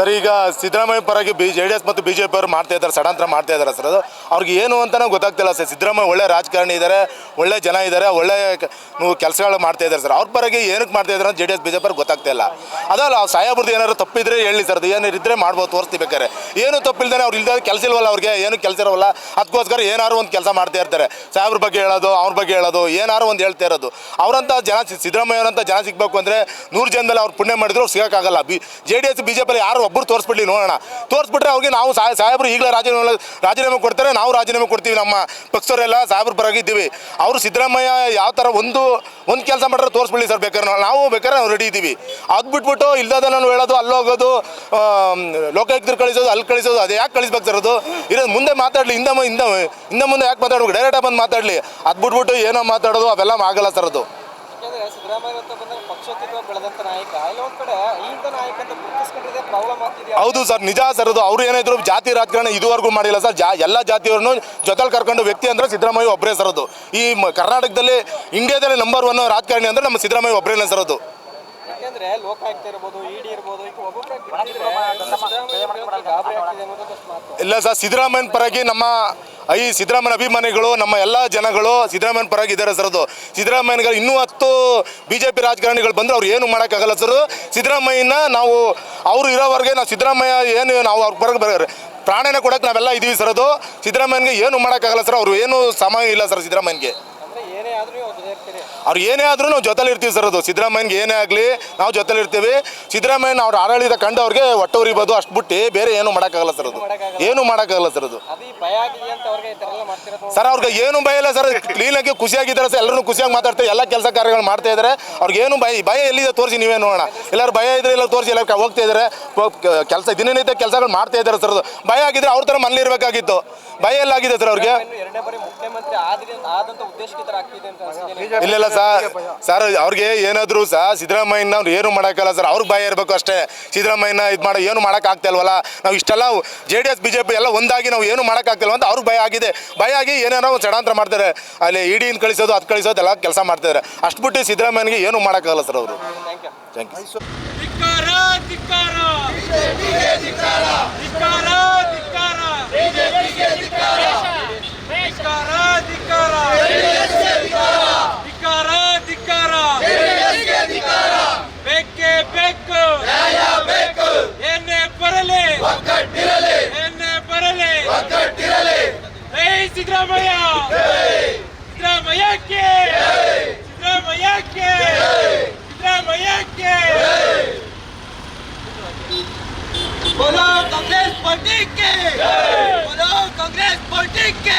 Sir, ಈಗ ಸಿದ್ದರಾಮಯ್ಯ ಪರವಾಗಿ B J D S ಮತ್ತು ಬಿ ಜೆ ಮಾಡ್ತಾ ಇದ್ದಾರೆ, ಷಡಾಂತರ ಮಾಡ್ತಾ ಇದ್ದಾರೆ ಸರ್ ಅದು. ಅವ್ರಿಗೆ ಏನು ಅಂತಲೂ ಗೊತ್ತಾಗ್ತಿಲ್ಲ ಸರ್. ಸಿದ್ದರಾಮಯ್ಯ ಒಳ್ಳೆ ರಾಜಕಾರಣಿ ಇದ್ದಾರೆ ಒಳ್ಳೆ ಜನ ಇದ್ದಾರೆ ಒಳ್ಳೆ ಕೆಲಸಗಳು ಮಾಡ್ತಾ ಇದ್ದಾರೆ ಸರ್. ಅವ್ರ ಪರವಾಗಿ ಏನಕ್ಕೆ ಮಾಡ್ತಾ ಇದ್ದಾರೆ ಅಂತ J D S, B J P ಗೊತ್ತಾಗ್ತಾ ಇಲ್ಲ ಅದಲ್ಲ, ಅವ್ರು ಸಾಹೇಬ್ರದ್ದು ಏನಾದ್ರು ತಪ್ಪಿದ್ರೆ ಹೇಳಿ ಸರ್. ಅದು ಏನಾರು ಇದ್ರೆ ಮಾಡ್ಬೋದು, ತೋರಿಸ್ತೀವಿ ಬೇಕಾರೆ ಏನು ತಪ್ಪಿಲ್ದಾನೆ ಅವ್ರು ಇಲ್ದ ಕೆಲಸ ಇಲ್ವಲ್ಲ ಅವ್ರಿಗೆ? ಏನು ಕೆಲಸ ಇರೋಲ್ಲ ಅದಕ್ಕೋಸ್ಕರ ಏನಾದ್ರು ಒಂದು ಕೆಲಸ ಮಾಡ್ತಾ ಇರ್ತಾರೆ. ಸಾಹೇಬ್ರ ಬಗ್ಗೆ ಹೇಳೋದು, ಅವ್ರ ಬಗ್ಗೆ ಹೇಳೋದು ಏನಾರು ಒಂದು ಹೇಳ್ತಾ ಇರೋದು. ಅವರಂತ ಜನ ಸಿ- ಸಿದ್ದರಾಮಯ್ಯವ್ರಂತ ಜನ ಸಿಗಬೇಕು ಅಂದರೆ ನೂರು ಜನದಲ್ಲಿ ಅವ್ರು ಪುಣ್ಯ ಮಾಡಿದ್ರು ಸಿಗೋಕ್ಕಾಗಲ್ಲ. B J D S, B J ಯಾರು ಒಬ್ಬರು ತೋರಿಸ್ಬಿಡ್ಲಿ ನೋಡೋಣ. ತೋರಿಸ್ಬಿಟ್ರೆ ಅವ್ರಿಗೆ ನಾವು ಸಾಹೇಬರು ಈಗಲೇ ರಾಜೀನಾಮೆ ರಾಜೀನಾಮೆ ಕೊಡ್ತಾರೆ, ನಾವು ರಾಜೀನಾಮೆ ಕೊಡ್ತೀವಿ ನಮ್ಮ ಪಕ್ಷದವರೆಲ್ಲ ಸಾಹೇಬರು ಪರವಾಗಿದ್ದೀವಿ. ಅವರು ಸಿದ್ದರಾಮಯ್ಯ ಯಾವ ಥರ ಒಂದು ಒಂದು ಕೆಲಸ ಮಾಡಿದ್ರೆ ತೋರಿಸ್ಬಿಡ್ಲಿ ಸರ್ ಬೇಕಾದ್ರೆ ನಾವು- ಬೇಕಾದ್ರೆ ನಾವು ರೆಡಿ ಇದ್ದೀವಿ. ಅದು ಬಿಟ್ಬಿಟ್ಟು ನಾನು ಹೇಳೋದು ಅಲ್ಲೋಗೋದು ಲೋಕಾಯುಕ್ತರು ಕಳಿಸೋದು, ಅಲ್ಲಿ ಕಳಿಸೋದು, ಅದು ಯಾಕೆ ಕಳಿಸ್ಬೇಕು ಸರ್ ಅದು? ಇರೋದು ಮುಂದೆ ಮಾತಾಡಲಿ, ಹಿಂದೆ ಹಿಂದೆ ಹಿಂದೆ ಮುಂದೆ ಯಾಕೆ ಮಾತಾಡ್ಬೇಕು? ಡೈರೆಕ್ಟಾಗಿ ಬಂದು ಮಾತಾಡಲಿ. ಅದು ಬಿಟ್ಬಿಟ್ಟು ಏನೋ ಮಾತಾಡೋದು, ಅವೆಲ್ಲ ಆಗಲ್ಲ ಸರ್ ಅದು. ಹೌದು ಸರ್, ನಿಜ ಸರ್, ಅದು ಅವ್ರು ಏನಾದ್ರು ಜಾತಿ ರಾಜಕಾರಣ ಇದುವರೆಗೂ ಮಾಡಿಲ್ಲ ಸರ್. ಜಾ, ಎಲ್ಲ ಜಾತಿಯವ್ರನ್ನು ಜೊತೆಲಿ ಕರ್ಕೊಂಡು ವ್ಯಕ್ತಿ ಅಂದ್ರೆ ಸಿದ್ದರಾಮಯ್ಯ ಒಬ್ಬರೇ ಸರ್ ಅದು. ಈ ಕರ್ನಾಟಕದಲ್ಲಿ ಇಂಡಿಯಾದಲ್ಲಿ ನಂಬರ್ ಒನ್ ರಾಜಕಾರಣಿ ಅಂದ್ರೆ ನಮ್ಮ ಸಿದ್ದರಾಮಯ್ಯ ಒಬ್ಬರೇನೆ ಅದು. ಯಾಕಂದ್ರೆ ಲೋಕಾಯುಕ್ತ ಇರ್ಬೋದು ಇಡಿ ಇರ್ಬೋದು ಸಿದ್ದರಾಮಯ್ಯ ಆಗ್ತಿದೆ ಅನ್ನೋದಷ್ಟು ಇಲ್ಲ ಸರ್ ಸಿದ್ದರಾಮಯ್ಯನ ಪರವಾಗಿ ನಮ್ಮ ಐ ಸಿದ್ದರಾಮಯ್ಯನ ಅಭಿಮಾನಿಗಳು ನಮ್ಮ ಎಲ್ಲ ಜನಗಳು ಸಿದ್ದರಾಮಯ್ಯನ ಪರವಾಗಿ ಇದ್ದಾರೆ ಸರ್ ಅದು. ಸಿದ್ದರಾಮಯ್ಯನಿಗೆ ಇನ್ನೂ ಹತ್ತು ಬಿ ಜೆ ಪಿ ರಾಜಕಾರಣಿಗಳು ಬಂದರೆ ಅವ್ರು ಏನು ಮಾಡೋಕ್ಕಾಗಲ್ಲ ಸರ್. ಸಿದ್ದರಾಮಯ್ಯನ ನಾವು ಅವರು ಇರೋವರೆಗೆ ನಾವು ಸಿದ್ದರಾಮಯ್ಯ ಏನು ನಾವು ಅವ್ರ ಪರವಾಗಿ ಬರೋರು ಪ್ರಾಣನ ಕೊಡೋಕೆ ನಾವೆಲ್ಲ ಇದ್ದೀವಿ ಸರ್ ಅದು. ಸಿದ್ದರಾಮಯ್ಯನಿಗೆ ಏನು ಮಾಡೋಕ್ಕಾಗಲ್ಲ ಸರ್ ಅವರು ಏನು ಸಮಯ ಇಲ್ಲ ಸರ್ ಸಿದ್ದರಾಮಯ್ಯನಿಗೆ ಅಂದ್ರೆ ಏನೇ ಆದ್ರೂ ನೀವು ಜೊತೆ ಇರ್ತೀರಿ ಅವ್ರು ಏನೇ ಆದ್ರೂ ನಾವು ಜೊತೆಲಿ ಇರ್ತೀವಿ ಸರ್ ಅದು. ಸಿದ್ದರಾಮಯ್ಯನಿಗೆ ಏನೇ ಆಗಲಿ ನಾವು ಜೊತೆಲಿ ಇರ್ತೀವಿ. ಸಿದ್ದರಾಮಯ್ಯನ ಅವ್ರ ಆಡಳಿತ ಕಂಡು ಅವ್ರಿಗೆ ಹೊಟ್ಟೆ ಉರಿಬೋದು, ಅಷ್ಟು ಬಿಟ್ಟು ಬೇರೆ ಏನು ಮಾಡೋಕ್ಕಾಗಲ್ಲ ಸರ್ ಅದು. ಏನು ಮಾಡೋಕ್ಕಾಗಲ್ಲ ಸರ್ ಅದು. ಸರ್ ಅವ್ರಿಗೆ ಏನು ಭಯ ಇಲ್ಲ ಸರ್. ಕ್ಲೀನಾಗಿ ಖುಷಿಯಾಗಿದ್ದಾರೆ ಸರ್. ಎಲ್ಲರೂ ಖುಷಿಯಾಗಿ ಮಾತಾಡ್ತಾರೆ ಎಲ್ಲ ಕೆಲಸ ಕಾರ್ಯಗಳು ಮಾಡ್ತಾ ಇದ್ದಾರೆ. ಅವ್ರಿಗೆ ಏನು ಭಯ ಭಯ ಎಲ್ಲಿದೆ ತೋರಿಸಿ ನೀವೇ ನೋಡೋಣ. ಎಲ್ಲರೂ ಭಯ ಇದ್ರೆ ಎಲ್ಲ ತೋರಿಸಿ ಎಲ್ಲ ಹೋಗ್ತಾ ಇದ್ದಾರೆ. ಕೆಲಸ ದಿನನಿತ್ಯ ಕೆಲಸಗಳು ಮಾಡ್ತಾ ಇದ್ದಾರೆ ಸರ್ ಅದು. ಭಯ ಆಗಿದ್ರೆ ಅವ್ರ ಥರ ಮನೇಲಿ ಇರಬೇಕಾಗಿತ್ತು. ಭಯ ಎಲ್ಲ ಆಗಿದೆ ಸರ್ ಅವ್ರಿಗೆ. ಇಲ್ಲ ಇಲ್ಲ ಸರ್ ಸರ್ ಅವ್ರಿಗೆ ಏನಾದರೂ ಸಹ ಸಿದ್ದರಾಮಯ್ಯನ ಅವ್ರು ಏನು ಮಾಡೋಕ್ಕಲ್ಲ ಸರ್ ಅವ್ರಿಗೆ ಭಯ ಇರಬೇಕು ಅಷ್ಟೇ. ಸಿದ್ದರಾಮಯ್ಯನ ಇದು ಮಾಡೋ ಏನು ಮಾಡೋಕ್ಕಾಗ್ತಾ ಇಲ್ವಲ್ಲ ನಾವು ಇಷ್ಟೆಲ್ಲ J D S B J P ಎಲ್ಲ ಒಂದಾಗಿ ನಾವು ಏನು ಮಾಡೋಕ್ಕಾಗ್ತಿಲ್ವ ಅಂತ ಅವ್ರಿಗೆ ಭಯ ಆಗಿದೆ. ಭಯ ಆಗಿ ಏನೇನೋ ಒಂದು ಷಡಾಂತರ ಮಾಡ್ತಾರೆ. ಅಲ್ಲಿ ಇಡಿನ ಕಳಿಸೋದು ಅದು ಕಳಿಸೋದು ಎಲ್ಲ ಕೆಲಸ ಮಾಡ್ತಿದ್ದಾರೆ ಅಷ್ಟು ಬಿಟ್ಟು ಸಿದ್ದರಾಮಯ್ಯನಿಗೆ ಏನು ಮಾಡೋಕ್ಕಾಗಲ್ಲ ಸರ್ ಅವರು. ಥ್ಯಾಂಕ್ ಯು ಒಗ್ಗಟ್ಟಿರಲಿ. ಎನ್ನೆ ಬರಲಿ. ಒಗ್ಗಟ್ಟಿರಲಿ. ಜೈ ಸಿದ್ದರಾಮಯ್ಯ. ಜೈ ಸಿದ್ದರಾಮಯ್ಯಕ್ಕೆ. ಜೈ ಸಿದ್ದರಾಮಯ್ಯಕ್ಕೆ. ಜೈ ಸಿದ್ದರಾಮಯ್ಯಕ್ಕೆ. ಜೈ बोलो कांग्रेस पार्टी के बोलो कांग्रेस पार्टी के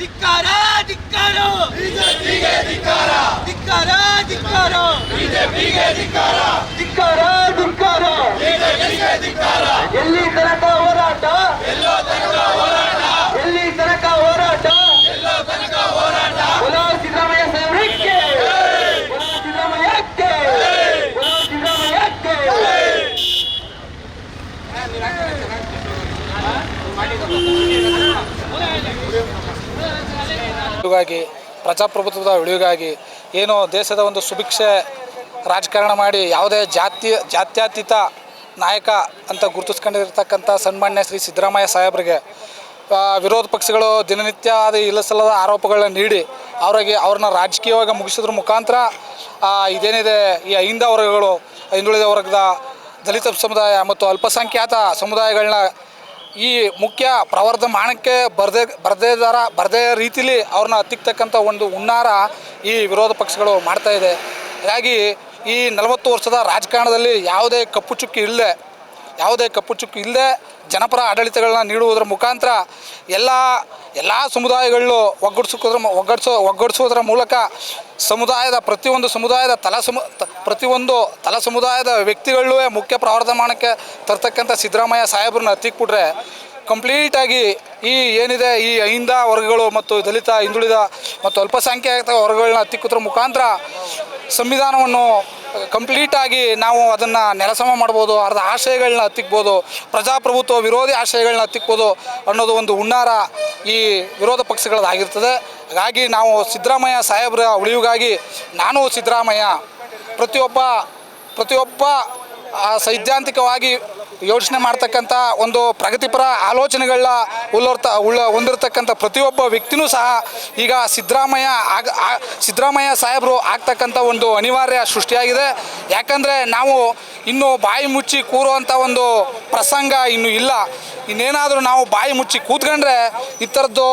धिक्कारा धिक्कारो बीजेपी के धिक्कारा ಧಿಕ್ಕಾರ ಧಿಕ್ಕಾರ. ಬಿಜೆಪಿಗೆ ಧಿಕ್ಕಾರ. ಧಿಕ್ಕಾರ ಧಿಕ್ಕಾರ. ಬಿಜೆಪಿಗೆ ಧಿಕ್ಕಾರ. ಎಲ್ಲಿ ತನಕ ಹೋರಾಟ? ಎಲ್ಲೋ ತನಕ ಹೋರಾಟ. ಎಲ್ಲಿ ತನಕ ಹೋರಾಟ? ಎಲ್ಲೋ ತನಕ ಹೋರಾಟ. ಬಲೋ ಸಿದ್ದರಾಮಯ್ಯ ಸಾಹೇಬ್ರಿಗೆ. ಬಲೋ ಸಿದ್ದರಾಮಯ್ಯಕ್ಕೆ. ಬಲೋ ಸಿದ್ದರಾಮಯ್ಯಕ್ಕೆ. ಪ್ರಜಾಪ್ರಭುತ್ವದ ಉಳಿವಿಗಾಗಿ ಏನು ದೇಶದ ಒಂದು ಸುಭಿಕ್ಷೆ ರಾಜಕಾರಣ ಮಾಡಿ ಯಾವುದೇ ಜಾತಿ ಜಾತ್ಯತೀತ ನಾಯಕ ಅಂತ ಗುರುತಿಸ್ಕೊಂಡಿರ್ತಕ್ಕಂಥ ಸನ್ಮಾನ್ಯ ಶ್ರೀ ಸಿದ್ದರಾಮಯ್ಯ ಸಾಹೇಬರಿಗೆ ವಿರೋಧ ಪಕ್ಷಗಳು ದಿನನಿತ್ಯ ಅದು ಇಲ್ಲಸಲ್ಲದ ಆರೋಪಗಳನ್ನ ನೀಡಿ ಅವರಿಗೆ ಅವ್ರನ್ನ ರಾಜಕೀಯವಾಗಿ ಮುಗಿಸಿದ್ರ ಮುಖಾಂತರ ಇದೇನಿದೆ ಈ ಹಿಂದ ವರ್ಗಗಳು ಹಿಂದುಳಿದ ವರ್ಗದ ದಲಿತ ಸಮುದಾಯ ಮತ್ತು ಅಲ್ಪಸಂಖ್ಯಾತ ಸಮುದಾಯಗಳನ್ನ ಈ ಮುಖ್ಯ ಪ್ರವರ್ಧಮಾನಕ್ಕೆ ಬರದೇ ಬರದೇ ದರ ಬರದೇ ರೀತಿಲಿ ಅವ್ರನ್ನ ಹತ್ತಿಕ್ತಕ್ಕಂಥ ಒಂದು ಹುನ್ನಾರ ಈ ವಿರೋಧ ಪಕ್ಷಗಳು ಮಾಡ್ತಾ ಇದೆ. ಹಾಗಾಗಿ ಈ ನಲವತ್ತು ವರ್ಷದ ರಾಜಕಾರಣದಲ್ಲಿ ಯಾವುದೇ ಕಪ್ಪು ಚುಕ್ಕಿ ಇಲ್ಲದೆ ಯಾವುದೇ ಕಪ್ಪು ಚುಕ್ಕು ಇಲ್ಲದೆ ಜನಪರ ಆಡಳಿತಗಳನ್ನ ನೀಡುವುದರ ಮುಖಾಂತರ ಎಲ್ಲ ಎಲ್ಲ ಸಮುದಾಯಗಳು ಒಗ್ಗೂಡಿಸೋದ್ರ ಒಗ್ಗಡಿಸೋ, ಒಗ್ಗಡಿಸುವುದರ ಮೂಲಕ ಸಮುದಾಯದ ಪ್ರತಿಯೊಂದು ಸಮುದಾಯದ ತಲ ಸಮು ಪ್ರತಿಯೊಂದು ತಲ ಸಮುದಾಯದ ವ್ಯಕ್ತಿಗಳೂ ಮುಖ್ಯ ಪ್ರವರ್ಧಮಾನಕ್ಕೆ ತರ್ತಕ್ಕಂಥ ಸಿದ್ದರಾಮಯ್ಯ ಸಾಹೇಬ್ರನ್ನ ಹತ್ತಿಕ್ಬಿಟ್ರೆ ಕಂಪ್ಲೀಟಾಗಿ ಈ ಏನಿದೆ, ಈ ಅಹಿಂದ ವರ್ಗಗಳು ಮತ್ತು ದಲಿತ, ಹಿಂದುಳಿದ ಮತ್ತು ಅಲ್ಪಸಂಖ್ಯಾತ ವರ್ಗಗಳನ್ನ ಹತ್ತಿಕ್ಕುದ್ರ ಮುಖಾಂತರ ಸಂವಿಧಾನವನ್ನು ಕಂಪ್ಲೀಟಾಗಿ ನಾವು ಅದನ್ನು ನೆಲಸಮ ಮಾಡ್ಬೋದು, ಅರ್ಧ ಆಶಯಗಳನ್ನ ಹತ್ತಿಕ್ಬೋದು ಪ್ರಜಾಪ್ರಭುತ್ವ ವಿರೋಧಿ ಆಶಯಗಳನ್ನ ಹತ್ತಿಕ್ಬೋದು ಅನ್ನೋದು ಒಂದು ಹುನ್ನಾರ ಈ ವಿರೋಧ ಪಕ್ಷಗಳದಾಗಿರ್ತದೆ ಹಾಗಾಗಿ ನಾವು ಸಿದ್ದರಾಮಯ್ಯ ಸಾಹೇಬರ ಉಳಿವಿಗಾಗಿ ನಾನು ಸಿದ್ದರಾಮಯ್ಯ ಪ್ರತಿಯೊಬ್ಬ ಪ್ರತಿಯೊಬ್ಬ ಸೈದ್ಧಾಂತಿಕವಾಗಿ ಯೋಚನೆ ಮಾಡ್ತಕ್ಕಂಥ ಒಂದು ಪ್ರಗತಿಪರ ಆಲೋಚನೆಗಳನ್ನ ಉಳ್ಳೋರ್ತ ಉಳ್ಳ ಹೊಂದಿರತಕ್ಕಂಥ ಪ್ರತಿಯೊಬ್ಬ ವ್ಯಕ್ತಿನೂ ಸಹ ಈಗ ಸಿದ್ದರಾಮಯ್ಯ ಆಗ ಸಿದ್ದರಾಮಯ್ಯ ಸಾಹೇಬರು ಆಗ್ತಕ್ಕಂಥ ಒಂದು ಅನಿವಾರ್ಯ ಸೃಷ್ಟಿಯಾಗಿದೆ. ಯಾಕಂದರೆ ನಾವು ಇನ್ನು ಬಾಯಿ ಮುಚ್ಚಿ ಕೂರುವಂಥ ಒಂದು ಪ್ರಸಂಗ ಇನ್ನು ಇಲ್ಲ. ಇನ್ನೇನಾದರೂ ನಾವು ಬಾಯಿ ಮುಚ್ಚಿ ಕೂತ್ಕೊಂಡ್ರೆ ಈ ಥರದ್ದು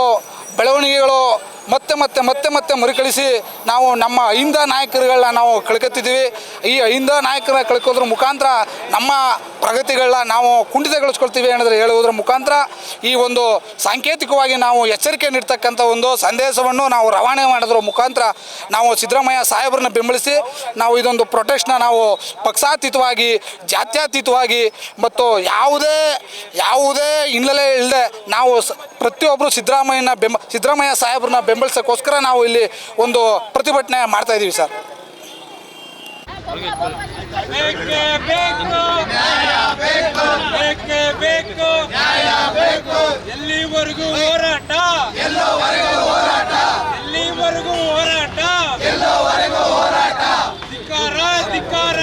ಬೆಳವಣಿಗೆಗಳು ಮತ್ತೆ ಮತ್ತೆ ಮತ್ತೆ ಮತ್ತೆ ಮರುಕಳಿಸಿ ನಾವು ನಮ್ಮ ಅಹಿಂದ ನಾಯಕರುಗಳನ್ನ ನಾವು ಕಳ್ಕೊತಿದ್ದೀವಿ ಈ ಅಹಿಂದ ನಾಯಕರ ಕಳ್ಕೋದ್ರ ಮುಖಾಂತರ ನಮ್ಮ ಪ್ರಗತಿಗಳನ್ನ ನಾವು ಕುಂಠಿತಗೊಳಿಸ್ಕೊಳ್ತೀವಿ ಅನ್ನೋದ್ರ ಹೇಳುವುದರ ಮುಖಾಂತರ ಈ ಒಂದು ಸಾಂಕೇತಿಕವಾಗಿ ನಾವು ಎಚ್ಚರಿಕೆ ನೀಡ್ತಕ್ಕಂಥ ಒಂದು ಸಂದೇಶವನ್ನು ನಾವು ರವಾನೆ ಮಾಡೋದ್ರ ಮುಖಾಂತರ ನಾವು ಸಿದ್ದರಾಮಯ್ಯ ಸಾಹೇಬ್ರನ್ನ ಬೆಂಬಲಿಸಿ ನಾವು ಇದೊಂದು ಪ್ರೊಟೆಸ್ಟ್ನ ನಾವು ಪಕ್ಷಾತೀತವಾಗಿ, ಜಾತ್ಯಾತೀತವಾಗಿ ಮತ್ತು ಯಾವುದೇ ಯಾವುದೇ ಹಿನ್ನೆಲೆ ಇಲ್ಲದೆ ನಾವು ಪ್ರತಿಯೊಬ್ಬರು ಸಿದ್ದರಾಮಯ್ಯನ ಬೆಂಬ, ಸಿದ್ದರಾಮಯ್ಯ ಸಾಹೇಬ್ರನ್ನ ಬೆಂಬಲಿಸೋಕ್ಕೋಸ್ಕರ ನಾವು ಇಲ್ಲಿ ಒಂದು ಪ್ರತಿಭಟನೆ ಮಾಡ್ತಾ ಇದ್ದೀವಿ ಸರ್. ಎಲ್ಲಿವರೆಗೂ ಹೋರಾಟ ಎಲ್ಲಿವರೆಗೂ ಹೋರಾಟ ಧಿಕ್ಕಾರ ಧಿಕ್ಕಾರ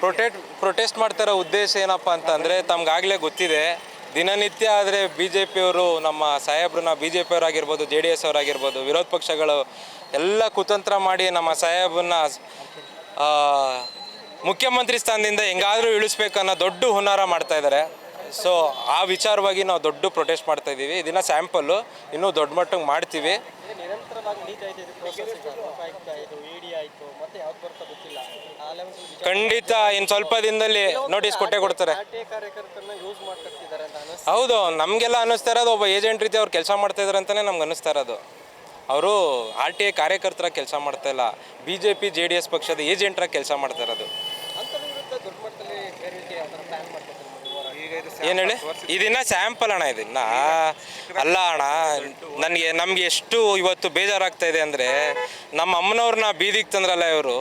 ಪ್ರೊಟೆಸ್ಟ್ ಪ್ರೊಟೆಸ್ಟ್ ಮಾಡ್ತಿರೋ ಉದ್ದೇಶ ಏನಪ್ಪ ಅಂತಂದರೆ ತಮ್ಗಾಗಲೇ ಗೊತ್ತಿದೆ ದಿನನಿತ್ಯ ಆದರೆ ಬಿ ಜೆ ಪಿಯವರು ನಮ್ಮ ಸಾಹೇಬ್ರನ್ನ ಬಿ ಜೆ ಪಿಯವರಾಗಿರ್ಬೋದು ಜೆ ಡಿ ಎಸ್ ಅವರಾಗಿರ್ಬೋದು, ವಿರೋಧ ಪಕ್ಷಗಳು ಎಲ್ಲ ಕುತಂತ್ರ ಮಾಡಿ ನಮ್ಮ ಸಾಹೇಬನ್ನ ಮುಖ್ಯಮಂತ್ರಿ ಸ್ಥಾನದಿಂದ ಹೆಂಗಾದರೂ ಇಳಿಸ್ಬೇಕನ್ನೋ ದೊಡ್ಡ ಹುನ್ನಾರ ಮಾಡ್ತಾ ಇದ್ದಾರೆ. ಸೊ ಆ ವಿಚಾರವಾಗಿ ನಾವು ದೊಡ್ಡ ಪ್ರೊಟೆಸ್ಟ್ ಮಾಡ್ತಾ ಇದ್ದೀವಿ. ಇದನ್ನ ಸ್ಯಾಂಪಲ್ಲು ಇನ್ನೂ ದೊಡ್ಡ ಮಟ್ಟಿಗೆ ಮಾಡ್ತೀವಿ. ಖಂಡಿತ ಇನ್ ಸ್ವಲ್ಪ ದಿನದಲ್ಲಿ ನೋಟಿಸ್ ಕೊಟ್ಟೆ ಕೊಡ್ತಾರೆ. ಹೌದು ನಮಗೆಲ್ಲ ಅನ್ನಿಸ್ತಾ ಇರೋದು ಒಬ್ಬ ಏಜೆಂಟ್ ರೀತಿ ಅವ್ರು ಕೆಲಸ ಮಾಡ್ತಾ ಇದಾರೆ ಅಂತಾನೆ ನಮ್ಗೆ ಅನ್ನಿಸ್ತಾ ಇರೋದು. ಅವರು ಆರ್ ಟಿ ಐ ಕಾರ್ಯಕರ್ತರ ಕೆಲಸ ಮಾಡ್ತಾ ಇಲ್ಲ. B J P J D S ಪಕ್ಷದ ಏಜೆಂಟ್ರ ಕೆಲಸ ಮಾಡ್ತಾ ಇರೋದು. ಏನು ಹೇಳಿ? ಇದನ್ನ ಸ್ಯಾಂಪಲ್ ಅಣ್ಣ ಇದನ್ನ ಅಲ್ಲ ಅಣ್ಣ ನನಗೆ ನಮ್ಗೆ ಎಷ್ಟು ಇವತ್ತು ಬೇಜಾರಾಗ್ತಾ ಇದೆ ಅಂದರೆ ನಮ್ಮ ಅಮ್ಮನವ್ರನ್ನ ಬೀದಿಗೆ ತಂದ್ರಲ್ಲ ಇವರು.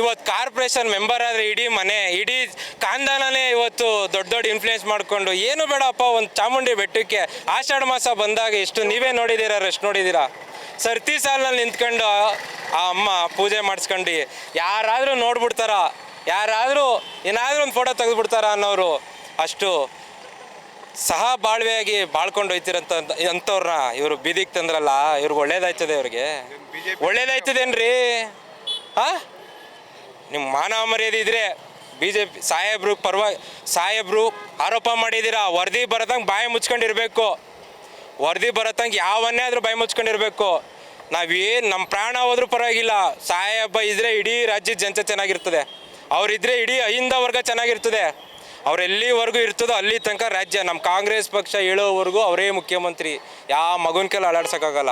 ಇವತ್ತು ಕಾರ್ಪೊರೇಷನ್ ಮೆಂಬರ್ ಆದರೆ ಇಡೀ ಮನೆ, ಇಡೀ ಕಾಂದಾನನೇ ಇವತ್ತು ದೊಡ್ಡ ದೊಡ್ಡ ಇನ್ಫ್ಲೂಯೆನ್ಸ್ ಮಾಡಿಕೊಂಡು ಏನು ಬೇಡಪ್ಪ ಒಂದು ಚಾಮುಂಡಿ ಬೆಟ್ಟಕ್ಕೆ ಆಷಾಢ ಮಾಸ ಬಂದಾಗ ಎಷ್ಟು ನೀವೇ ನೋಡಿದ್ದೀರಾ ರೆಸ್ಟ್ ನೋಡಿದ್ದೀರಾ? ಸರ್ತಿ ಸಾಲಿನಲ್ಲಿ ನಿಂತ್ಕೊಂಡು ಆ ಅಮ್ಮ ಪೂಜೆ ಮಾಡಿಸ್ಕೊಂಡು ಯಾರಾದರೂ ನೋಡ್ಬಿಡ್ತಾರ? ಯಾರಾದರೂ ಏನಾದರೂ ಒಂದು ಫೋಟೋ ತೆಗೆದುಬಿಡ್ತಾರ ಅನ್ನೋರು ಅಷ್ಟು ಸಹ ಬಾಳ್ವೆಯಾಗಿ ಬಾಳ್ಕೊಂಡು ಹೋಯ್ತಿರಂತ ಅಂಥವ್ರನ್ನ ಇವರು ಬೀದಿಗೆ ತಂದ್ರಲ್ಲ, ಇವ್ರಿಗೆ ಒಳ್ಳೇದಾಯ್ತದೆ ಇವ್ರಿಗೆ. ಒಳ್ಳೇದಾಯ್ತದೇನ್ರಿ? ಆ? ನಿಮ್ಮ ಮಾನ ಮರ್ಯಾದೆ ಇದ್ರೆ ಬಿ ಜೆ ಪಿ ಸಾಹೇಬ್ರು ಪರ್ವ ಸಾಹೇಬ್ರು ಆರೋಪ ಮಾಡಿದ್ದೀರಾ? ವರದಿ ಬರತಂಗೆ ಬಾಯಿ ಮುಚ್ಕೊಂಡಿರ್ಬೇಕು. ವರದಿ ಬರತಂಗೆ ಯಾವನ್ನೇ ಆದರೂ ಬಾಯಿ ಮುಚ್ಕೊಂಡಿರ್ಬೇಕು. ನಾವೇನು ನಮ್ಮ ಪ್ರಾಣ ಹೋದ್ರೂ ಪರವಾಗಿಲ್ಲ. ಸಾಹೇಬ ಇದ್ರೆ ಇಡೀ ರಾಜ್ಯದ ಜನತೆ ಚೆನ್ನಾಗಿರ್ತದೆ. ಅವರಿದ್ರೆ ಇಡೀ ಅಹಿಂದ ವರ್ಗ ಚೆನ್ನಾಗಿರ್ತದೆ. ಅವ್ರು ಎಲ್ಲಿವರೆಗೂ ಇರ್ತದೋ ಅಲ್ಲಿ ತನಕ ರಾಜ್ಯ. ನಮ್ಮ ಕಾಂಗ್ರೆಸ್ ಪಕ್ಷ ಹೇಳೋವರೆಗೂ ಅವರೇ ಮುಖ್ಯಮಂತ್ರಿ. ಯಾವ ಮಗುನ ಕೆಲ ಅಳಾಡ್ಸೋಕ್ಕಾಗಲ್ಲ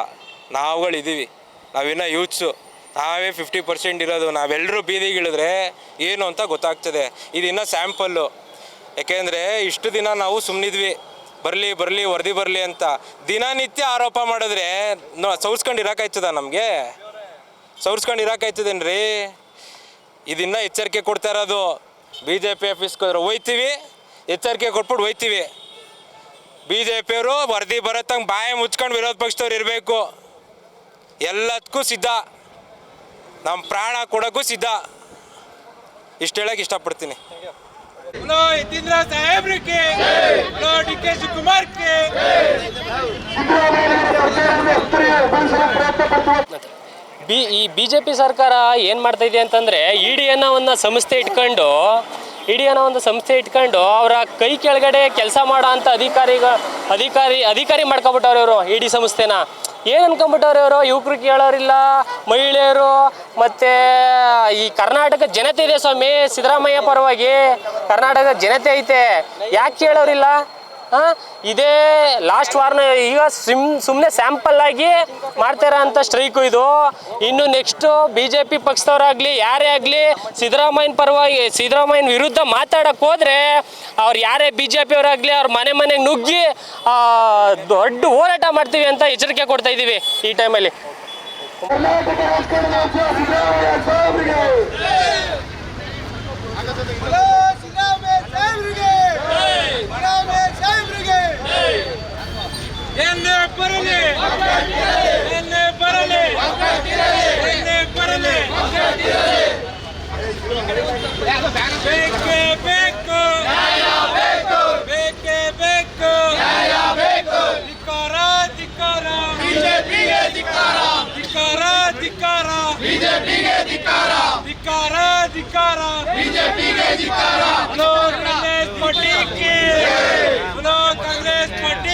ನಾವುಗಳಿದ್ದೀವಿ ನಾವಿನ್ನ ಯೂತ್ಸು. ನಾವೇ ಫಿಫ್ಟಿ ಪರ್ಸೆಂಟ್ ಇರೋದು. ನಾವೆಲ್ಲರೂ ಬೀದಿಗೆ ಇಳಿದ್ರೆ ಏನು ಅಂತ ಗೊತ್ತಾಗ್ತದೆ. ಇದಿನ್ನ ಸ್ಯಾಂಪಲ್ಲು ಯಾಕೆಂದರೆ ಇಷ್ಟು ದಿನ ನಾವು ಸುಮ್ಮನಿದ್ವಿ ಬರಲಿ ಬರಲಿ, ವರದಿ ಬರಲಿ ಅಂತ. ದಿನನಿತ್ಯ ಆರೋಪ ಮಾಡಿದ್ರೆ ಸೌರ್ಸ್ಕೊಂಡು ಇರೋಕ್ಕಾಯ್ತದ ನಮಗೆ? ಸೌರ್ಸ್ಕೊಂಡು ಇರೋಕ್ಕಾಯ್ತದೇನ್ರಿ ಇದನ್ನ ಎಚ್ಚರಿಕೆ ಕೊಡ್ತಾ ಇರೋದು. ಬಿ ಜೆ ಪಿ ಆಫೀಸ್ಗೆ ಹೋದ್ರೆ ಒಯ್ತೀವಿ ಎಚ್ಚರಿಕೆ ಕೊಟ್ಬಿಟ್ಟು ಒಯ್ತೀವಿ ಬಿ ಜೆ ಪಿಯವರು ವರದಿ ಬರತ್ತಂಗೆ ಬಾಯಿ ಮುಚ್ಕೊಂಡು ವಿರೋಧ ಪಕ್ಷದವ್ರು ಇರಬೇಕು. ಎಲ್ಲದಕ್ಕೂ ಸಿದ್ಧ. ನಮ್ಮ ಪ್ರಾಣ ಕೊಡೋಕ್ಕೂ ಸಿದ್ಧ. ಇಷ್ಟು ಹೇಳಕ್ಕೆ ಇಷ್ಟಪಡ್ತೀನಿ. ಹಲೋ ಯತೀಂದ್ರ ಸಾಹೇಬ್ರಿಗೆ ಹಲೋ ಡಿ ಕೆ ಶಿವಕುಮಾರ್ಗೆ ಬಿ ಈ ಬಿ ಜೆ ಪಿ ಸರ್ಕಾರ ಏನು ಮಾಡ್ತಾ ಇದೆ ಅಂತಂದರೆ ಇಡಿ ಡಿ ಅನ್ನೋ ಒಂದು ಸಂಸ್ಥೆ ಇಟ್ಕೊಂಡು ಇ ಡಿ ಅನ್ನೋ ಒಂದು ಸಂಸ್ಥೆ ಇಟ್ಕೊಂಡು ಅವರ ಕೈ ಕೆಳಗಡೆ ಕೆಲಸ ಮಾಡೋ ಅಂಥ ಅಧಿಕಾರಿಗ ಅಧಿಕಾರಿ ಅಧಿಕಾರಿ ಮಾಡ್ಕೊಬಿಟ್ಟವ್ರೆ ಇವರು ಇಡಿ ಸಂಸ್ಥೆನ. ಏನು ಅನ್ಕೊಂಬಿಟ್ಟವ್ರೆ ಇವರು? ಯುವಕರು ಕೇಳೋರಿಲ್ಲ, ಮಹಿಳೆಯರು, ಮತ್ತು ಈ ಕರ್ನಾಟಕ ಜನತೆ ಇದೆ ಸ್ವಾಮಿ, ಸಿದ್ದರಾಮಯ್ಯ ಪರವಾಗಿ. ಕರ್ನಾಟಕ ಜನತೆ ಐತೆ. ಯಾಕೆ ಕೇಳೋರಿಲ್ಲ? ಇದೇ ಲಾಸ್ಟ್ ವಾರ್ನ ಈಗ ಸಿಮ್ ಸುಮ್ಮನೆ ಸ್ಯಾಂಪಲ್ ಆಗಿ ಮಾಡ್ತಾರ ಅಂತ ಸ್ಟ್ರೈಕು ಇದು. ಇನ್ನು ನೆಕ್ಸ್ಟು ಬಿ ಜೆ ಪಿ ಪಕ್ಷದವರಾಗಲಿ, ಯಾರೇ ಆಗಲಿ, ಸಿದ್ದರಾಮಯ್ಯನ ಪರವಾಗಿ, ಸಿದ್ದರಾಮಯ್ಯನ ವಿರುದ್ಧ ಮಾತಾಡಕ್ಕೆ ಹೋದರೆ ಅವ್ರು ಯಾರೇ ಬಿ ಜೆ ಪಿಯವರಾಗಲಿ ಅವ್ರ ಮನೆ ಮನೆಗೆ ನುಗ್ಗಿ ದೊಡ್ಡ ಹೋರಾಟ ಮಾಡ್ತೀವಿ ಅಂತ ಎಚ್ಚರಿಕೆ ಕೊಡ್ತಾ ಇದ್ದೀವಿ ಈ ಟೈಮಲ್ಲಿ ಹಲೋ ಸಿದ್ದರಾಮಯ್ಯ ಸಾಹೇಬ್ರಿಗೆ ಸಿದ್ದರಾಮಯ್ಯ ಸಾಹೇಬ್ರಿಗೆ ಎನ್ನೇ ಬರಲಿ ಎನ್ನೇ ಬರಲಿ ಎನ್ನೇ ಬರಲಿ ಬೇಕೇ ಬೇಕು ಬೇಕೇ ಬೇಕು ಧಿಕ್ಕಾರ ಧಿಕ್ಕಾರ ಧಿಕ್ಕಾರ ಧಿಕ್ಕಾರ. ಬಿಜೆಪಿಗೆ ಧಿಕ್ಕಾರ. ಧಿಕ್ಕಾರ ಧಿಕ್ಕಾರ. ಬಿಜೆಪಿಗೆ ಧಿಕ್ಕಾರ. ಹಲೋ ಕಾಂಗ್ರೆಸ್ ಪಾರ್ಟಿಗೆ ಹಲೋ ಕಾಂಗ್ರೆಸ್ ಪಾರ್ಟಿ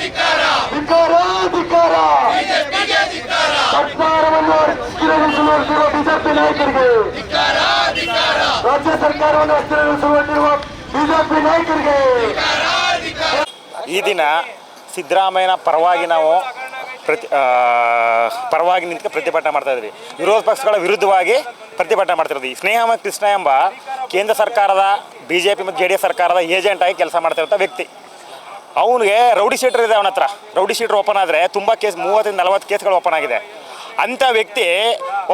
ಧಿಕ್ಕಾರ ಧಿಕ್ಕಾರ ಸರ್ಕಾರವನ್ನು ಅಸ್ಥಿರಗೊಳಿಸುವಂತಿರುವ ಬಿಜೆಪಿ ನಾಯಕರಿಗೆ. ರಾಜ್ಯ ಸರ್ಕಾರವನ್ನು ಅಸ್ಥಿರಗೊಳಿಸುವಂತಿರುವ ಬಿಜೆಪಿ ನಾಯಕರಿಗೆ. ಈ ದಿನ ಸಿದ್ದರಾಮಯ್ಯನ ಪರವಾಗಿ ನಾವು ಪ್ರತಿ ಪರವಾಗಿ ನಿಂತು ಪ್ರತಿಭಟನೆ ಮಾಡ್ತಾ ಇದ್ವಿ. ವಿರೋಧ ಪಕ್ಷಗಳ ವಿರುದ್ಧವಾಗಿ ಪ್ರತಿಭಟನೆ ಮಾಡ್ತಿರೋದು ಸ್ನೇಹಮ ಸ್ನೇಹ ಕೃಷ್ಣ ಎಂಬ ಕೇಂದ್ರ ಸರ್ಕಾರದ ಬಿ ಜೆ ಪಿ ಮತ್ತು ಜೆ ಡಿ ಎಸ್ ಸರ್ಕಾರದ ಏಜೆಂಟ್ ಆಗಿ ಕೆಲಸ ಮಾಡ್ತಿರೋಂಥ ವ್ಯಕ್ತಿ. ಅವನಿಗೆ ರೌಡಿ ಶೀಟರ್ ಇದೆ ಅವನ ಹತ್ರ ರೌಡಿ ಶೀಟರ್ ಓಪನ್ ಆದರೆ ತುಂಬ ಕೇಸ್, ಮೂವತ್ತರಿಂದ ನಲವತ್ತು ಕೇಸ್ಗಳು ಓಪನ್ ಆಗಿದೆ. ಅಂಥ ವ್ಯಕ್ತಿ,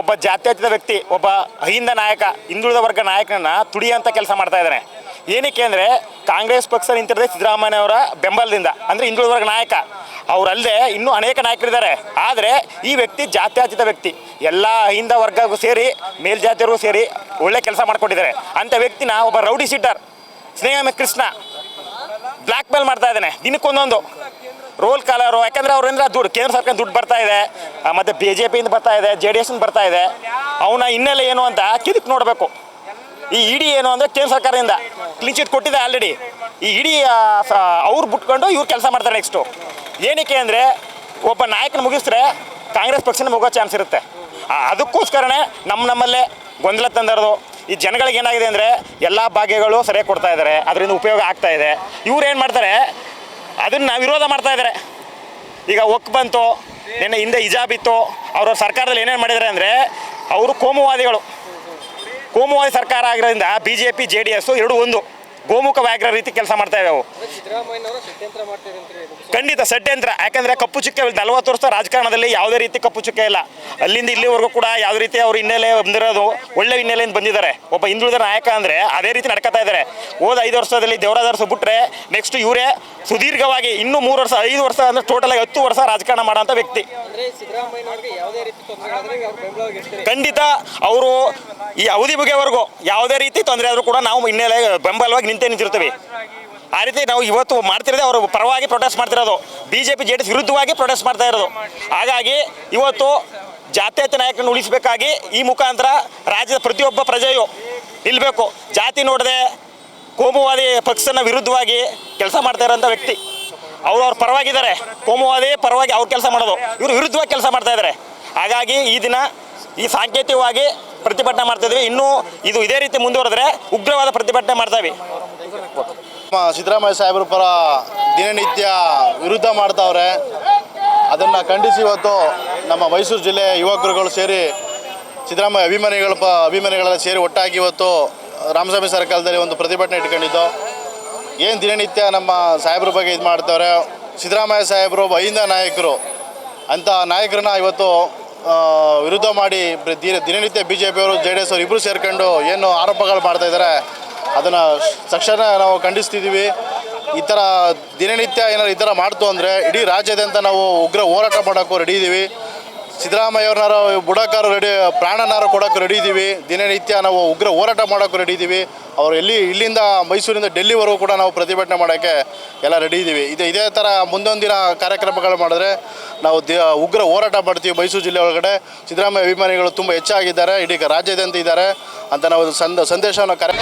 ಒಬ್ಬ ಜಾತ್ಯತೀತ ವ್ಯಕ್ತಿ, ಒಬ್ಬ ಅಹಿಂದ ನಾಯಕ, ಹಿಂದುಳಿದ ವರ್ಗ ನಾಯಕನನ್ನ ಅಂತ ಕೆಲಸ ಮಾಡ್ತಾ ಇದ್ದಾನೆ ಏನಕ್ಕೆ ಅಂದರೆ, ಕಾಂಗ್ರೆಸ್ ಪಕ್ಷ ನಿಂತಿರೋದೇ ಸಿದ್ದರಾಮಯ್ಯನವರ ಬೆಂಬಲದಿಂದ, ಅಂದರೆ ಹಿಂದುಳಿದ ವರ್ಗ ನಾಯಕ. ಅವರಲ್ಲದೆ ಇನ್ನೂ ಅನೇಕ ನಾಯಕರಿದ್ದಾರೆ. ಆದರೆ ಈ ವ್ಯಕ್ತಿ ಜಾತ್ಯತೀತ ವ್ಯಕ್ತಿ. ಎಲ್ಲ ಅಹಿಂದ ವರ್ಗಕ್ಕೂ ಸೇರಿ ಮೇಲ್ಜಾತಿಯರಿಗೂ ಸೇರಿ ಒಳ್ಳೆ ಕೆಲಸ ಮಾಡ್ಕೊಂಡಿದ್ದಾರೆ. ಅಂಥ ವ್ಯಕ್ತಿನ ಒಬ್ಬ rowdy sheeter, Sneha Krishna blackmail ಮಾಡ್ತಾ ಇದ್ದಾನೆ. ದಿನಕ್ಕೊಂದೊಂದು ರೋಲ್ ಕಾಲರು ಯಾಕಂದ್ರೆ ಅವರಿಂದ ದುಡ್ಡು ಕೇಂದ್ರ ಸರ್ಕಾರ ದುಡ್ಡು ಬರ್ತಾ ಇದೆ. ಮತ್ತೆ ಬಿ ಜೆ ಪಿಯಿಂದ ಬರ್ತಾ ಇದೆ ಜೆ ಡಿ ಎಸ್ ಬರ್ತಾ ಇದೆ. ಅವನ ಹಿನ್ನೆಲೆ ಏನು ಅಂತ ಕಿರಿಕ್ ನೋಡಬೇಕು. ಈ ಇಡಿ ಏನು ಅಂದರೆ ಕೇಂದ್ರ ಸರ್ಕಾರದಿಂದ. ಕ್ಲೀನ್ ಕೊಟ್ಟಿದೆ ಆಲ್ರೆಡಿ ಈ ಇಡಿ ಅವ್ರು ಬಿಟ್ಕೊಂಡು ಇವ್ರು ಕೆಲಸ ಮಾಡ್ತಾರೆ ನೆಕ್ಸ್ಟು ಏನಕ್ಕೆ ಅಂದರೆ ಒಬ್ಬ ನಾಯಕನ ಮುಗಿಸಿದ್ರೆ ಕಾಂಗ್ರೆಸ್ ಪಕ್ಷನ ಮುಗೋ ಚಾನ್ಸ್ ಇರುತ್ತೆ. ಅದಕ್ಕೋಸ್ಕರನೇ ನಮ್ಮ ನಮ್ಮಲ್ಲೇ ಗೊಂದಲ ತಂದಿರೋದು. ಈ ಜನಗಳಿಗೆ ಏನಾಗಿದೆ ಅಂದರೆ ಎಲ್ಲ ಭಾಗ್ಯಗಳು ಸರಿಯಾಗಿ ಕೊಡ್ತಾ ಇದ್ದಾರೆ ಅದರಿಂದ ಉಪಯೋಗ ಆಗ್ತಾ ಇದೆ. ಇವ್ರು ಏನು ಮಾಡ್ತಾರೆ, ಅದನ್ನು ವಿರೋಧ ಮಾಡ್ತಾ ಇದ್ದಾರೆ ಈಗ ಒಕ್ ಬಂತು, ನಿನ್ನೆ ಹಿಂದೆ ಹಿಜಾಬ್ ಇತ್ತು, ಅವ್ರ ಸರ್ಕಾರದಲ್ಲಿ ಏನೇನು ಮಾಡಿದ್ದಾರೆ ಅಂದರೆ ಅವರು ಕೋಮುವಾದಿಗಳು. ಕೋಮುವಾದಿ ಸರ್ಕಾರ ಆಗಿರೋದ್ರಿಂದ B J P J D S ಎರಡು ಒಂದು. ಗೋಮುಖವಾಗಿರೋ ರೀತಿ ಕೆಲಸ ಮಾಡ್ತಾ ಇವೆ ಅವು. ಖಂಡಿತ ಷಡ್ಯಂತ್ರ. ಯಾಕಂದ್ರೆ ಕಪ್ಪು ಚುಕ್ಕೆ ನಲವತ್ತು ವರ್ಷ ರಾಜಕಾರಣದಲ್ಲಿ ಯಾವುದೇ ರೀತಿ ಕಪ್ಪು ಚುಕ್ಕೆ ಇಲ್ಲ. ಅಲ್ಲಿಂದ ಇಲ್ಲಿವರೆಗೂ ಕೂಡ ಯಾವ ರೀತಿ ಅವ್ರ ಹಿನ್ನೆಲೆ ಬಂದಿರೋದು ಒಳ್ಳೆ ಹಿನ್ನೆಲೆಯಿಂದ ಬಂದಿದ್ದಾರೆ. ಒಬ್ಬ ಹಿಂದುಳಿದ ನಾಯಕ ಅಂದ್ರೆ ಅದೇ ರೀತಿ ನಡ್ಕೋತಾ ಇದ್ದಾರೆ. ಹೋದ ಐದು ವರ್ಷದಲ್ಲಿ ದೇವರಾಜ ಬಿಟ್ರೆ ನೆಕ್ಸ್ಟ್ ಇವರೇ ಸುದೀರ್ಘವಾಗಿ ಇನ್ನೂ ಮೂರು ವರ್ಷ ಐದು ವರ್ಷ ಅಂದ್ರೆ ಟೋಟಲ್ ಆಗಿ ಹತ್ತು ವರ್ಷ ರಾಜಕಾರಣ ಮಾಡೋಂಥ ವ್ಯಕ್ತಿ. ಖಂಡಿತ ಅವರು ಈ ಅವಧಿ ಮುಗಿಯವರೆಗೂ ಯಾವುದೇ ರೀತಿ ತೊಂದರೆ ಆದರೂ ಕೂಡ ನಾವು ಹಿನ್ನೆಲೆ ಬೆಂಬಲವಾಗಿ ನಿಂತೇ ನಿಂತಿರ್ತೀವಿ. ಆ ರೀತಿ ನಾವು ಇವತ್ತು ಮಾಡ್ತಿರೋದೇ ಅವರು ಪರವಾಗಿ ಪ್ರೊಟೆಸ್ಟ್ ಮಾಡ್ತಿರೋದು. B J P J D S ವಿರುದ್ಧವಾಗಿ ಪ್ರೊಟೆಸ್ಟ್ ಮಾಡ್ತಾ ಇರೋದು. ಹಾಗಾಗಿ ಇವತ್ತು ಜಾತ್ಯತೀತ ನಾಯಕರನ್ನು ಉಳಿಸಬೇಕಾಗಿ ಈ ಮುಖಾಂತರ ರಾಜ್ಯದ ಪ್ರತಿಯೊಬ್ಬ ಪ್ರಜೆಯು ನಿಲ್ಲಬೇಕು ಜಾತಿ ನೋಡದೆ ಕೋಮುವಾದಿ ಪಕ್ಷನ ವಿರುದ್ಧವಾಗಿ ಕೆಲಸ ಮಾಡ್ತಾ ಇರೋಂಥ ವ್ಯಕ್ತಿ. ಅವರು ಅವ್ರ ಪರವಾಗಿದ್ದಾರೆ. ಕೋಮುವಾದಿ ಪರವಾಗಿ ಅವ್ರು ಕೆಲಸ ಮಾಡೋದು. ಇವರು ವಿರುದ್ಧವಾಗಿ ಕೆಲಸ ಮಾಡ್ತಾ ಇದ್ದಾರೆ. ಹಾಗಾಗಿ ಈ ದಿನ ಈ ಸಾಂಕೇತಿಕವಾಗಿ ಪ್ರತಿಭಟನೆ ಮಾಡ್ತಾ ಇದ್ವಿ. ಇನ್ನೂ ಇದು ಇದೇ ರೀತಿ ಮುಂದುವರೆದ್ರೆ ಉಗ್ರವಾದ ಪ್ರತಿಭಟನೆ ಮಾಡ್ತಾವೆ ಸಿದ್ದರಾಮಯ್ಯ ಸಾಹೇಬ್ರ ಪರ ದಿನನಿತ್ಯ ವಿರುದ್ಧ ಮಾಡ್ತಾವ್ರೆ. ಅದನ್ನು ಖಂಡಿಸಿ ಇವತ್ತು ನಮ್ಮ ಮೈಸೂರು ಜಿಲ್ಲೆ ಯುವಕರುಗಳು ಸೇರಿ, ಸಿದ್ದರಾಮಯ್ಯ ಅಭಿಮಾನಿಗಳ ಪ, ಅಭಿಮಾನಿಗಳೆಲ್ಲ ಸೇರಿ ಒಟ್ಟಾಗಿ ಇವತ್ತು ರಾಮಸ್ವಾಮಿ ಸರ್ಕಲ್ದಲ್ಲಿ ಒಂದು ಪ್ರತಿಭಟನೆ ಇಟ್ಕೊಂಡಿದ್ದು. ಏನು ದಿನನಿತ್ಯ ನಮ್ಮ ಸಾಹೇಬ್ರ ಬಗ್ಗೆ ಇದು ಮಾಡ್ತಾವ್ರೆ. ಸಿದ್ದರಾಮಯ್ಯ ಸಾಹೇಬರು ಒಬ್ಬ ಅಹಿಂದ ನಾಯಕರು. ಅಂಥ ನಾಯಕರನ್ನ ಇವತ್ತು ವಿರುದ್ಧ ಮಾಡಿ ದಿನ ದಿನನಿತ್ಯ ಬಿ ಜೆ ಪಿಯವರು ಜೆ ಡಿ ಎಸ್ ಅವರು ಇಬ್ಬರು ಸೇರ್ಕೊಂಡು ಏನು ಆರೋಪಗಳು ಮಾಡ್ತಾ ಇದ್ದಾರೆ, ಅದನ್ನು ತಕ್ಷಣ ನಾವು ಖಂಡಿಸ್ತಿದ್ದೀವಿ. ಈ ಥರ ದಿನನಿತ್ಯ ಏನಾದ್ರು ಈ ಥರ ಮಾಡ್ತು ಅಂದರೆ ಇಡೀ ರಾಜ್ಯಾದ್ಯಂತ ನಾವು ಉಗ್ರ ಹೋರಾಟ ಮಾಡೋಕ್ಕೂ ರೆಡಿ ಇದ್ದೀವಿ ಸಿದ್ದರಾಮಯ್ಯವ್ರನ್ನಾರು ಬುಡಕ್ಕಾರು ರೆಡಿ, ಪ್ರಾಣನಾರು ಕೊಡೋಕ್ಕೆ ರೆಡಿ ಇದ್ದೀವಿ ದಿನನಿತ್ಯ ನಾವು ಉಗ್ರ ಹೋರಾಟ ಮಾಡೋಕ್ಕೆ ರೆಡಿ ಇದ್ದೀವಿ ಅವರು ಎಲ್ಲಿ, ಇಲ್ಲಿಂದ ಮೈಸೂರಿಂದ ಡೆಲ್ಲಿವರೆಗೂ ಕೂಡ ನಾವು ಪ್ರತಿಭಟನೆ ಮಾಡೋಕ್ಕೆ ಎಲ್ಲ ರೆಡಿ ಇದ್ದೀವಿ ಇದು ಇದೇ ಥರ ಮುಂದೊಂದಿನ ಕಾರ್ಯಕ್ರಮಗಳು ಮಾಡಿದ್ರೆ ನಾವು ಉಗ್ರ ಹೋರಾಟ ಮಾಡ್ತೀವಿ ಮೈಸೂರು ಜಿಲ್ಲೆ ಒಳಗಡೆ. ಸಿದ್ದರಾಮಯ್ಯ ಅಭಿಮಾನಿಗಳು ತುಂಬ ಹೆಚ್ಚಾಗಿದ್ದಾರೆ. ಇಡೀ ರಾಜ್ಯಾದ್ಯಂತ ಇದ್ದಾರೆ ಅಂತ ನಾವು ಸಂದ, ಸಂದೇಶವನ್ನು ಕರೆ